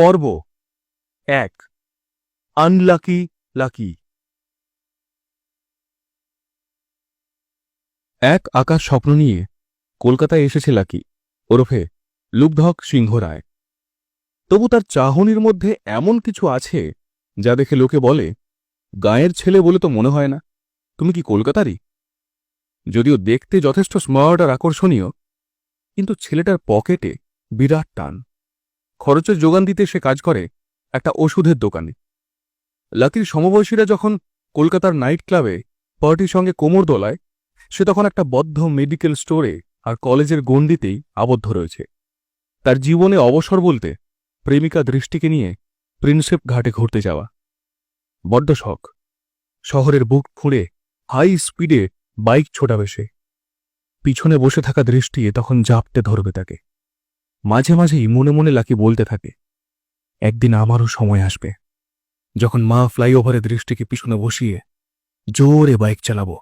পর্ব। এক। আনলাকি লাকি। এক আকাশ স্বপ্ন নিয়ে কলকাতায় এসেছে লাকি। ওরফে লুব্ধক সিংহ রায়। তবু তার চাহনির মধ্যে এমন কিছু আছে যা দেখে লোকে বলে, গায়ের ছেলে বলে তো মনে হয় না। তুমি কি কলকাতারই? যদিও দেখতে যথেষ্ট স্মার্ট আর আকর্ষণীয়, কিন্তু ছেলেটার পকেটে বিরাট টান। খরচের যোগান দিতে সে কাজ করে একটা ওষুধের দোকানে। লাকির সমবয়সীরা যখন কলকাতার নাইট ক্লাবে পার্টির সঙ্গে কোমর দোলায়, সে তখন একটা বদ্ধ মেডিকেল স্টোরে আর কলেজের গণ্ডিতেই আবদ্ধ রয়েছে। তার জীবনে অবসর বলতে প্রেমিকা দৃষ্টিকে নিয়ে প্রিন্সেপ ঘাটে ঘুরতে যাওয়া। বড্ড শখ। শহরের বুক ফুঁড়ে হাই স্পিডে বাইক ছোটাবে সে। পিছনে বসে থাকা দৃষ্টি তখন জাপটে ধরবে তাকে। মাঝে মাঝেই মনে মনে লাকি বলতে থাকে, একদিন আমারও সময় আসবে। যখন মা ফ্লাইওভারে দৃষ্টিকে পিছনে বসিয়ে জোরে বাইক চালাবো,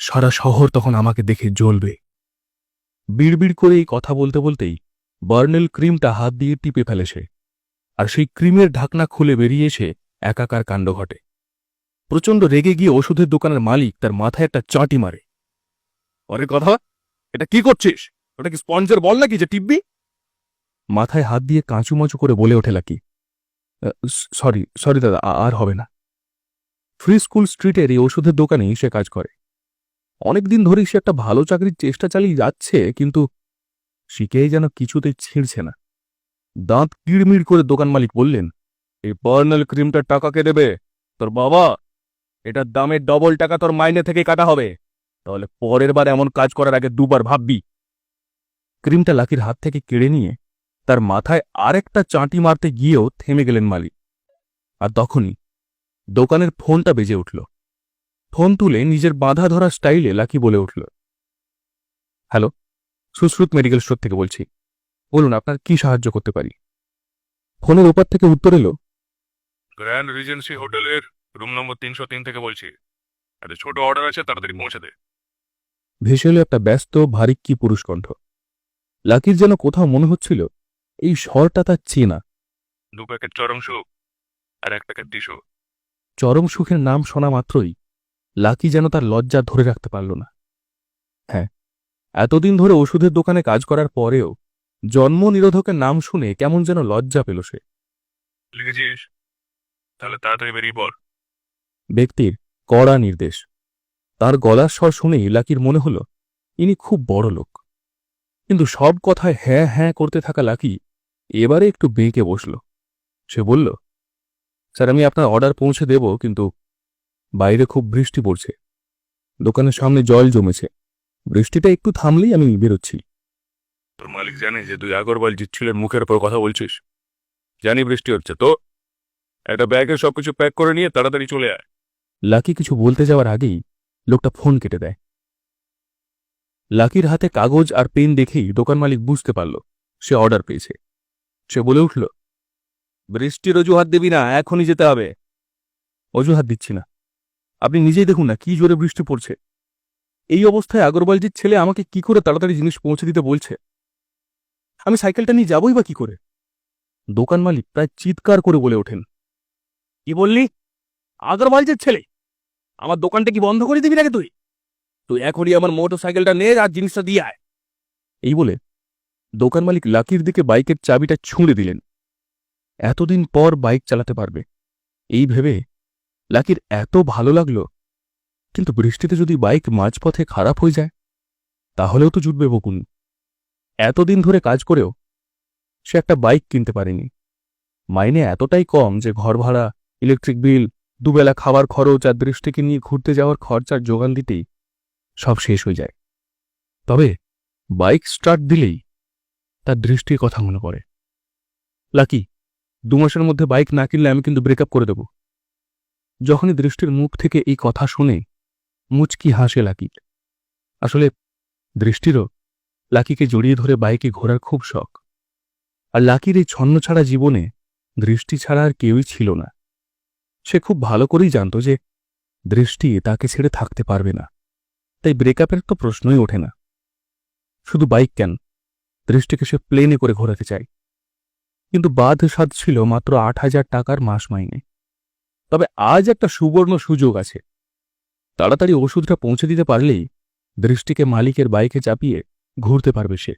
সারা শহর তখন আমাকে দেখে জ্বলবে। বিড়বিড় করে এই কথা বলতে বলতেই বার্নেল ক্রিমটা হাত দিয়ে টিপে ফেলে সে, আর সেই ক্রিমের ঢাকনা খুলে বেরিয়ে এসে একাকার কাণ্ড ঘটে। প্রচণ্ড রেগে গিয়ে ওষুধের দোকানের মালিক তার মাথায় একটা চাটি মারে অরে কথা, এটা কি করছিস? ওটা কি স্পঞ্জের বল নাকি যে টিপবি? মাথায় হাত দিয়ে কাঁচুমাচু করে বলে ওঠে লাকি। সরি সরি দাদা আর হবে না। ফ্রি স্কুল স্ট্রিটের এই ওষুধের দোকানেই সে কাজ করে। অনেকদিন ধরেই সে একটা ভালো চাকরির চেষ্টা চালিয়ে যাচ্ছে, কিন্তু শিখেই যেন কিছুতেই ছিঁড়ছে না। দাঁত কিড়মিড় করে দোকান মালিক বললেন, এই পার্নাল ক্রিমটার টাকা কে দেবে? তোর বাবা, এটার দামের ডবল টাকা তোর মাইনে থেকে কাটা হবে। তাহলে পরের বার এমন কাজ করার আগে দুবার ভাববি। ক্রিমটা লাকির হাত থেকে কেড়ে নিয়ে তার মাথায় আরেকটা চাঁটি মারতে গিয়েও থেমে গেলেন মালিক। আর তখনই দোকানের ফোনটা বেজে উঠল। ফোন তুলে নিজের বাঁধা ধরা স্টাইলে লাকি বলে উঠল হ্যালো সুশ্রুত মেডিকেল স্টোর থেকে বলছি। বলুন আপনার কি সাহায্য করতে পারি? ফোনের ওপার থেকে উত্তর এলো গ্র্যান্ড রিজেন্সি হোটেলের রুম নম্বর তিনশো তিন থেকে বলছি। একটা ছোট অর্ডার আছে তাড়াতাড়ি পৌঁছে দে। ভেসে এলো একটা ব্যস্ত ভারিক্কি পুরুষ কণ্ঠ। লাকির যেন কোথাও মনে হচ্ছিল এই স্বরটা তার চেনা। দু প্যাকেট চরম সুখ আর এক প্যাকেট টিস্যু। চরম সুখের নাম শোনা মাত্রই লাকি যেন তার লজ্জা ধরে রাখতে পারল না। হ্যাঁ এতদিন ধরে ওষুধের দোকানে কাজ করার পরেও জন্ম নিরোধকের নাম শুনে কেমন যেন লজ্জা পেল সে। লিখেছিস? তাহলে তাড়াতাড়ি বেরিয়ে পড়। ব্যক্তির কড়া নির্দেশ। তার গলার স্বর শুনেই লাকির মনে হল ইনি খুব বড় লোক কিন্তু সব কথায় হ্যাঁ হ্যাঁ করতে থাকা লাকি এবারে একটু বেঁকে বসল। সে বলল স্যার আমি আপনার অর্ডার পৌঁছে দেব কিন্তু বাইরে খুব বৃষ্টি পড়ছে। দোকানের সামনে জল জমেছে। বৃষ্টিটা একটু থামলেই আমি বেরোচ্ছি। তোর মালিক জানে যে তুই আগরওয়াল জিতছিলের মুখের উপর কথা বলছিস। জানি বৃষ্টি হচ্ছে। তো একটা ব্যাগে সবকিছু প্যাক করে নিয়ে তাড়াতাড়ি চলে আয়। লাকি কিছু বলতে যাওয়ার আগেই লোকটা ফোন কেটে দেয়। লাকির হাতে কাগজ আর পেন দেখেই দোকান মালিক বুঝতে পারল সে অর্ডার পেয়েছে। সে বলে উঠল, বৃষ্টির অজুহাত দিবি না, এখনই যেতে হবে। অজুহাত দিচ্ছি না। আপনি নিজেই দেখুন না, কি জোরে বৃষ্টি পড়ছে। এই অবস্থায় আগরওয়ালজির ছেলে আমাকে কি করে তাড়াতাড়ি জিনিস পৌঁছে দিতে বলছে? আমি সাইকেলটা নিয়ে যাবই বা কি করে? দোকান মালিক প্রায় চিৎকার করে বলে ওঠেন, কি বললি? আগরওয়ালজির ছেলে? আমার দোকানটা কি বন্ধ করে দিবি নাকি তুই? তুই এখনই আমার মোটর সাইকেলটা নে আর জিনিসটা দিয়ে আয়। এই বলে দোকান মালিক লাকির দিকে বাইকের চাবিটা ছুঁড়ে দিলেন। এতদিন পর বাইক চালাতে পারবে। এই ভেবে লাকির এত ভালো লাগল, কিন্তু বৃষ্টিতে যদি বাইক মাঝপথে খারাপ হয়ে যায়, তাহলেও তো জুটবে বকুন। এতদিন ধরে কাজ করেও সে একটা বাইক কিনতে পারেনি। মাইনে এতটাই কম যে ঘর ভাড়া, ইলেকট্রিক বিল, দুবেলা খাবার খরচ আর দৃষ্টিকে নিয়ে ঘুরতে যাওয়ার খরচার যোগান দিতেই সব শেষ হয়ে যায়। তবে বাইক স্টার্ট দিলেই তার দৃষ্টির কথা মনে পড়ে। লাকি, দু মাসের মধ্যে বাইক না কিনলে আমি কিন্তু ব্রেকআপ করে দেব। যখনই দৃষ্টির মুখ থেকে এই কথা শুনে মুচকি হাসে লাকির আসলে দৃষ্টিরও লাকিকে জড়িয়ে ধরে বাইকে ঘোরার খুব শখ। আর লাকির এই ছন্ন ছাড়া জীবনে দৃষ্টি ছাড়া আর কেউই ছিল না। সে খুব ভালো করেই জানত যে দৃষ্টি তাকে ছেড়ে থাকতে পারবে না। তাই ব্রেকআপের তো প্রশ্নই ওঠে না। শুধু বাইক কেন? দৃষ্টিকে সে প্লেনে করে ঘোরাতে চায়। কিন্তু বাদ সাদ ছিল মাত্র আট হাজার টাকার মাস মাইনে। তবে আজ একটা সুবর্ণ সুযোগ আছে। তাড়াতাড়ি ওষুধটা পৌঁছে দিতে পারলেই দৃষ্টিকে মালিকের বাইকে চাপিয়ে ঘুরতে পারবে সে।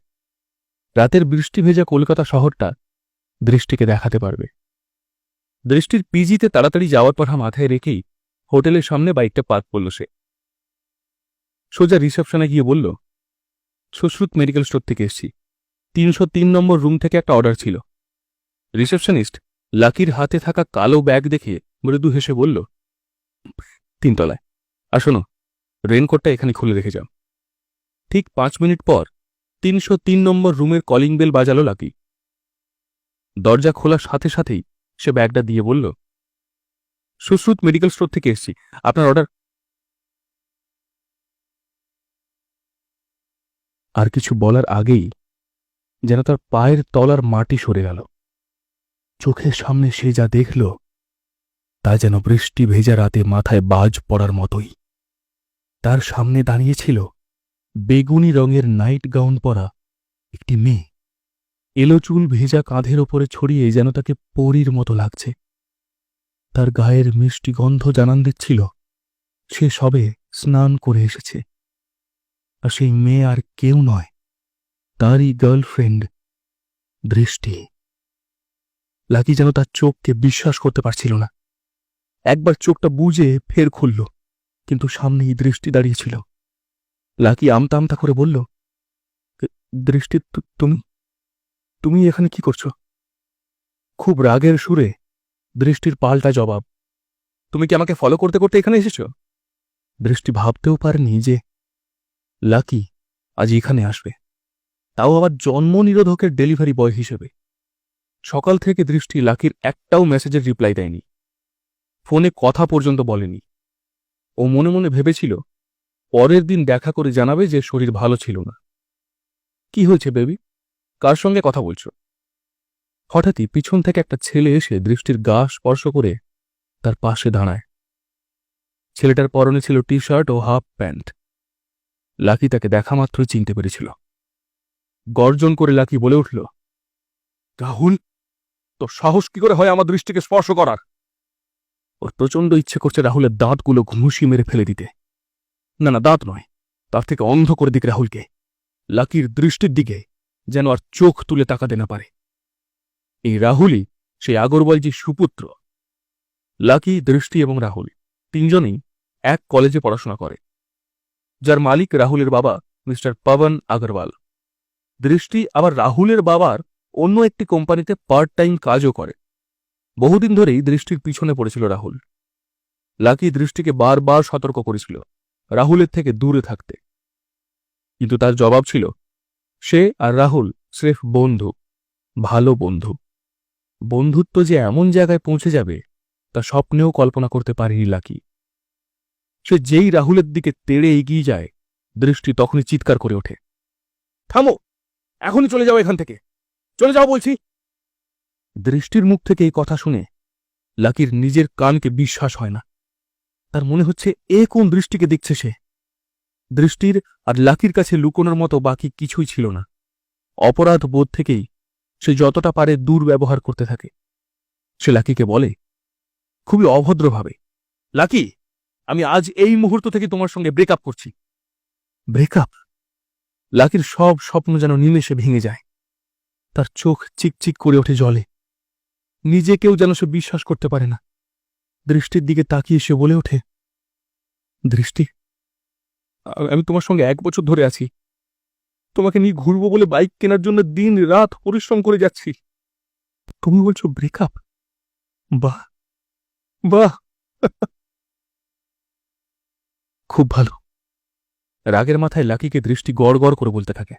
রাতের বৃষ্টি ভেজা কলকাতা শহরটা দৃষ্টিকে দেখাতে পারবে। দৃষ্টির পিজিতে তাড়াতাড়ি যাওয়ার কথা মাথায় রেখেই হোটেলের সামনে বাইকটা পার্ক করল সে। সোজা রিসেপশনে গিয়ে বলল, সুশ্রুত মেডিকেল স্টোর থেকে এসছি। তিনশো তিন নম্বর রুম থেকে একটা অর্ডার ছিল। রিসেপশনিস্ট লাকির হাতে থাকা কালো ব্যাগ দেখে মৃদু হেসে বলল, তিনতলায়। আর শোনো, রেনকোটটা এখানে খুলে রেখে যাও। ঠিক পাঁচ মিনিট পর তিনশো তিন নম্বর রুমের কলিং বেল বাজালো লাকি। দরজা খোলার সাথে সাথেই সে ব্যাগটা দিয়ে বলল, সুশ্রুত মেডিকেল স্টোর থেকে এসছি, আপনার অর্ডার আর কিছু বলার আগেই যেন তার পায়ের তলার মাটি সরে গেল। চোখের সামনে সে যা দেখল, তা যেন বৃষ্টি ভেজা রাতে মাথায় বাজ পড়ার মতোই। তার সামনে দাঁড়িয়েছিল বেগুনি রঙের নাইট গাউন পরা একটি মেয়ে। এলো চুল ভেজা কাঁধের ওপরে ছড়িয়ে যেন তাকে পরীর মতো লাগছে। তার গায়ের মিষ্টি গন্ধ জানান দিচ্ছিল, সে সবে স্নান করে এসেছে। আর সেই মেয়ে আর কেউ নয়। তারই গার্লফ্রেন্ড দৃষ্টি। লাকি যেন তার চোখকে বিশ্বাস করতে পারছিল না। একবার চোখটা বুঝে ফের খুলল, কিন্তু সামনেই দৃষ্টি দাঁড়িয়েছিল। লাকি আমতা আমতা করে বলল দৃষ্টি তুমি তুমি এখানে কি করছ? খুব রাগের সুরে দৃষ্টির পাল্টা জবাব, তুমি কি আমাকে ফলো করতে করতে এখানে এসেছ? দৃষ্টি ভাবতেও পারেনি যে লাকি আজ এখানে আসবে। তাও আবার জন্ম নিরোধকের ডেলিভারি বয় হিসেবে। সকাল থেকে দৃষ্টি লাকির একটাও মেসেজের রিপ্লাই দেয়নি। ফোনে কথা পর্যন্ত বলেনি। ও মনে মনে ভেবেছিল, পরের দিন দেখা করে জানাবে যে শরীর ভালো ছিল না। কি হয়েছে, বেবি? কার সঙ্গে কথা বলছ? হঠাৎই পিছন থেকে একটা ছেলে এসে দৃষ্টির গা স্পর্শ করে তার পাশে দাঁড়ায়। ছেলেটার পরনে ছিল টি শার্ট ও হাফ প্যান্ট। লাকি তাকে দেখা মাত্রই চিনতে পেরেছিল। গর্জন করে লাকি বলে উঠল, রাহুল তো সাহস কি করে হয় আমার দৃষ্টিকে স্পর্শ করার? ওর প্রচণ্ড ইচ্ছে করছে রাহুলের দাঁতগুলো ঘুষি মেরে ফেলে দিতে। না না, দাঁত নয়, তার থেকে অন্ধ করে দিক রাহুলকে। লাকির দৃষ্টির দিকে যেন আর চোখ তুলে তাকাতে না পারে। এই রাহুলই সেই আগরওয়ালজির সুপুত্র। লাকি, দৃষ্টি এবং রাহুল তিনজনেই এক কলেজে পড়াশোনা করে, যার মালিক রাহুলের বাবা মিস্টার পবন আগরওয়াল। দৃষ্টি আবার রাহুলের বাবার অন্য একটি কোম্পানিতে পার্ট টাইম কাজও করে। বহুদিন ধরেই দৃষ্টির পিছনে পড়েছিল রাহুল। লাকি দৃষ্টিকে বারবার সতর্ক করেছিল রাহুলের থেকে দূরে থাকতে। কিন্তু তার জবাব ছিল, সে আর রাহুল স্রেফ বন্ধু, ভালো বন্ধু। বন্ধুত্ব যে এমন জায়গায় পৌঁছে যাবে, তা স্বপ্নেও কল্পনা করতে পারেনি লাকি। সে যেই রাহুলের দিকে তেড়ে এগিয়ে যায়, দৃষ্টি তখনই চিৎকার করে ওঠে। থামো! এখনই চলে যাও এখান থেকে। চলে যাও বলছি। দৃষ্টির মুখ থেকে এই কথা শুনে লাকির নিজের কানকে বিশ্বাস হয় না। তার মনে হচ্ছে এ কোন দৃষ্টিকে দেখছে সে? দৃষ্টির আর লাকির কাছে লুকোনোর মতো বাকি কিছুই ছিল না। অপরাধ বোধ থেকেই সে যতটা পারে দুর্ব্যবহার করতে থাকে। সে লাকিকে বলে, খুবই অভদ্রভাবে। লাকি, আমি আজ এই মুহূর্ত থেকে তোমার সঙ্গে ব্রেকআপ করছি। ব্রেকআপ লাকির সব স্বপ্ন যেন নিমেষে ভেঙে যায়। তার চোখ চিকচিক করে ওঠে জলে। নিজেকেও যেন সে বিশ্বাস করতে পারে না। দৃষ্টির দিকে তাকিয়ে সে বলে ওঠে, দৃষ্টি, আমি তোমার সঙ্গে এক বছর ধরে আছি। তোমাকে নিয়ে ঘুরবো বলে বাইক কেনার জন্য দিন রাত পরিশ্রম করে যাচ্ছি। তুমি বলছো ব্রেকআপ বাহ বাহ। খুব ভালো। রাগের মাথায় লাকিকে দৃষ্টি গড় গড় করে বলতে থাকে।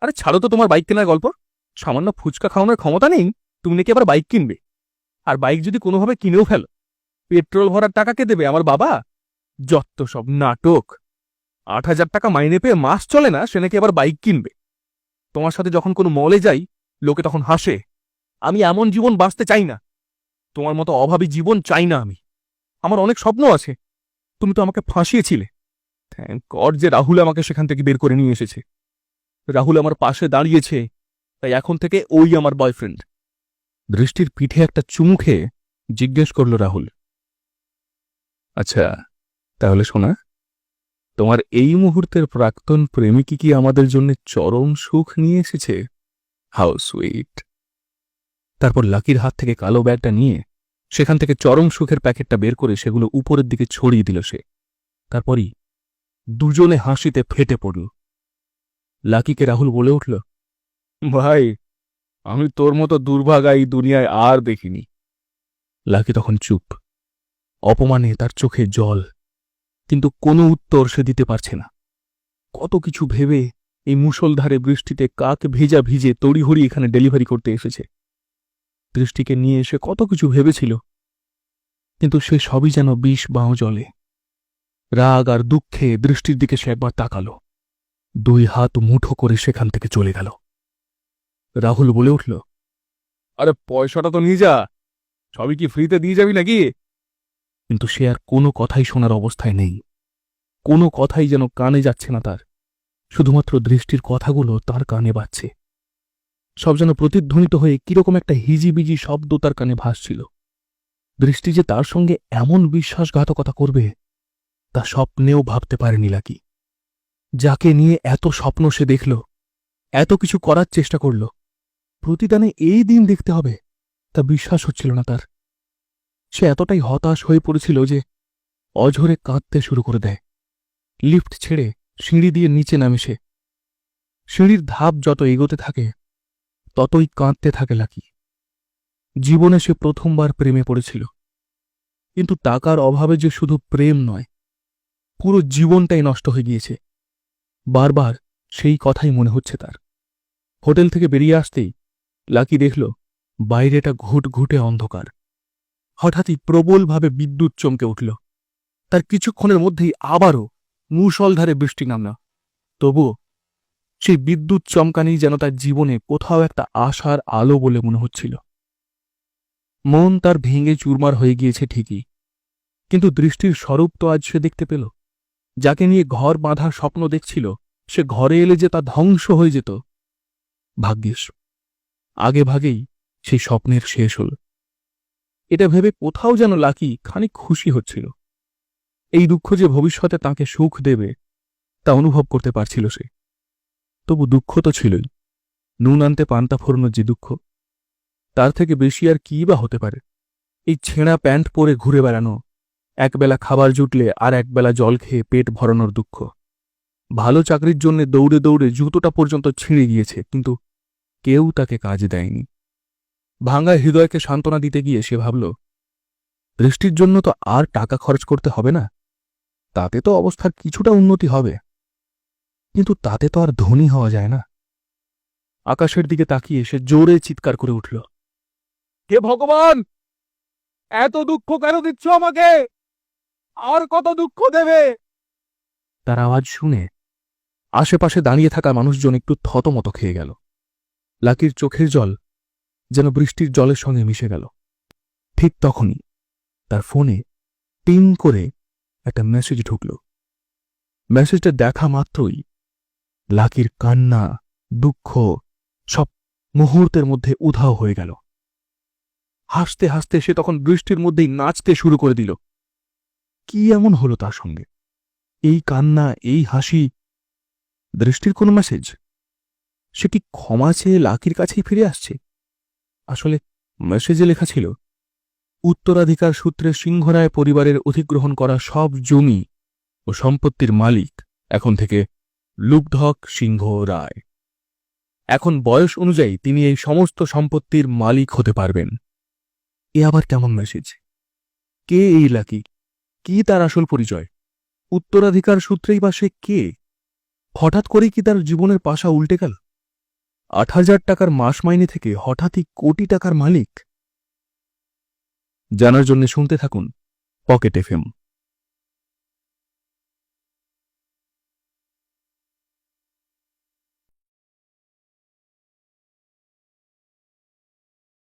আরে ছাড়ো তো তোমার বাইক কেনার গল্প। সামান্য ফুচকা খাওয়ানোর ক্ষমতা নেই, তুমি নাকি আবার বাইক কিনবে? আর বাইক যদি কোনোভাবে কিনেও ফেলো, পেট্রোল ভরার টাকা কে দেবে আমার বাবা? যত সব নাটক। আট হাজার টাকা মাইনে পেয়ে মাস চলে না, সে নাকি আবার বাইক কিনবে। তোমার সাথে যখন কোনো মলে যাই, লোকে তখন হাসে, আমি এমন জীবন বাঁচতে চাই না। তোমার মতো অভাবী জীবন চাই না আমি। আমার অনেক স্বপ্ন আছে। তুমি তো আমাকে ফাঁসিয়েছিলে। থ্যাংক গড যে রাহুল আমাকে সেখান থেকে বের করে নিয়ে এসেছে। রাহুল আমার পাশে দাঁড়িয়েছে, তাই এখন থেকে ওই আমার বয়ফ্রেন্ড দৃষ্টির পিঠে একটা চুমু খেয়ে জিজ্ঞেস করল রাহুল আচ্ছা তাহলে শোনা, তোমার এই মুহূর্তের প্রাক্তন প্রেমিকই কি আমাদের জন্য চরম সুখ নিয়ে এসেছে? How sweet. তারপর লাকির হাত থেকে কালো ব্যাগটা নিয়ে সেখান থেকে চরম সুখের প্যাকেটটা বের করে সেগুলো উপরের দিকে ছড়িয়ে দিল সে। তারপরই দুজনে হাসিতে ফেটে পড়ল। লাকিকে রাহুল বলে উঠল ভাই আমি তোর মতো দুর্ভাগা এই দুনিয়ায় আর দেখিনি। লাকি তখন চুপ। অপমানে তার চোখে জল কিন্তু কোনো উত্তর সে দিতে পারছে না। কত কিছু ভেবে এই মুষলধারে বৃষ্টিতে কাক ভেজা ভিজে তড়িহড়ি এখানে ডেলিভারি করতে এসেছে। দৃষ্টিকে নিয়ে এসে কত কিছু ভেবেছিল কিন্তু সে সবই যেন বিষ বাঁও জলে। রাগ আর দুঃখে দৃষ্টির দিকে সে একবার তাকাল। দুই হাত মুঠো করে সেখান থেকে চলে গেল। রাহুল বলে উঠল, আরে, পয়সাটা তো নিয়ে যা। সবই কি ফ্রিতে দিয়ে যাবি নাকি? কিন্তু সে আর কোনো কথাই শোনার অবস্থায় নেই। কোনো কথাই যেন কানে যাচ্ছে না তার। শুধুমাত্র দৃষ্টির কথাগুলো তার কানে বাজছে। সব যেন প্রতিধ্বনিত হয়ে কীরকম একটা হিজিবিজি শব্দ তার কানে ভাসছিল। দৃষ্টি যে তার সঙ্গে এমন বিশ্বাসঘাতকতা করবে তা স্বপ্নেও ভাবতে পারেনি লাকি। যাকে নিয়ে এত স্বপ্ন সে দেখল, এত কিছু করার চেষ্টা করল, প্রতিদানে এই দিন দেখতে হবে, তা বিশ্বাস হচ্ছিল না তার। সে এতটাই হতাশ হয়ে পড়েছিল যে অঝরে কাঁদতে শুরু করে দেয়। লিফট ছেড়ে সিঁড়ি দিয়ে নিচে নামে সে। সিঁড়ির ধাপ যত এগোতে থাকে, ততই কাঁদতে থাকে লাকি। জীবনে সে প্রথমবার প্রেমে পড়েছিল। কিন্তু টাকার অভাবে যে শুধু প্রেম নয় পুরো জীবনটাই নষ্ট হয়ে গিয়েছে। বারবার সেই কথাই মনে হচ্ছে তার। হোটেল থেকে বেরিয়ে আসতেই লাকি দেখল, বাইরেটা ঘুট ঘুটে অন্ধকার। হঠাৎই প্রবলভাবে বিদ্যুৎ চমকে উঠল। তার কিছুক্ষণের মধ্যেই আবারও মুষলধারে বৃষ্টি নামনা তবুও সেই বিদ্যুৎ চমকানি যেন তার জীবনে কোথাও একটা আশার আলো বলে মনে হচ্ছিল। মন তার ভেঙে চুরমার হয়ে গিয়েছে ঠিকই। কিন্তু দৃষ্টির স্বরূপ তো আজ সে দেখতে পেল। যাকে নিয়ে ঘর বাঁধার স্বপ্ন দেখছিল, সে ঘরে এলে যে তা ধ্বংস হয়ে যেত। ভাগ্যিস, আগে ভাগেই সেই স্বপ্নের শেষ হল। এটা ভেবে কোথাও যেন লাকি খানিক খুশি হচ্ছিল। এই দুঃখ যে ভবিষ্যতে তাকে সুখ দেবে, তা অনুভব করতে পারছিল সে। তবু দুঃখ তো ছিলই। নুন আনতে পান্তা ফোরানোর যে দুঃখ, তার থেকে বেশি আর কী বা হতে পারে? এই ছেঁড়া প্যান্ট পরে ঘুরে বেড়ানো একবেলা খাবার জুটলে আর একবেলা জল খেয়ে পেট ভরানোর দুঃখ। ভালো চাকরির জন্য দৌড়ে দৌড়ে জুতোটা পর্যন্ত ছিঁড়ে গিয়েছে, কিন্তু কেউ তাকে কাজ দেয়নি। ভাঙা হৃদয়কে সান্ত্বনা দিতে গিয়ে সে ভাবল, বৃষ্টির জন্য তো আর টাকা খরচ করতে হবে না। তাতে তো অবস্থার কিছুটা উন্নতি হবে। কিন্তু তাতে তো আর ধনী হওয়া যায় না। আকাশের দিকে তাকিয়ে সে জোরে চিৎকার করে উঠল, কে ভগবান? এত দুঃখ কেন দিচ্ছ আমাকে? আর কত দুঃখ দেবে? তার আওয়াজ শুনে আশেপাশে দাঁড়িয়ে থাকা মানুষজন একটু থতমত খেয়ে গেল। লাকির চোখের জল যেন বৃষ্টির জলের সঙ্গে মিশে গেল। ঠিক তখনই তার ফোনে টিং করে একটা মেসেজ ঢুকল। মেসেজটা দেখা মাত্রই লাকির কান্না, দুঃখ সব মুহূর্তের মধ্যে উধাও হয়ে গেল। হাসতে হাসতে সে তখন বৃষ্টির মধ্যেই নাচতে শুরু করে দিল। কি এমন হলো তার সঙ্গে? এই কান্না, এই হাসি, দৃষ্টির কোনো মেসেজ সে কি ক্ষমা চেয়ে লাকির কাছেই ফিরে আসছে? আসলে মেসেজে লেখা ছিল, উত্তরাধিকার সূত্রে সিংহরায় পরিবারের অধিগ্রহণ করা সব জমি ও সম্পত্তির মালিক এখন থেকে লুব্ধক সিংহ রায়। এখন বয়স অনুযায়ী তিনি এই সমস্ত সম্পত্তির মালিক হতে পারবেন। এ আবার কেমন মেসেজ কে এই লাকি? কি তার আসল পরিচয়? উত্তরাধিকার সূত্রেই বা সে কে? হঠাৎ করেই কি তার জীবনের পাশা উল্টে গেল? আট হাজার টাকার মাস মাইনে থেকে হঠাৎই কোটি টাকার মালিক? জানার জন্য শুনতে থাকুন পকেট এফএম।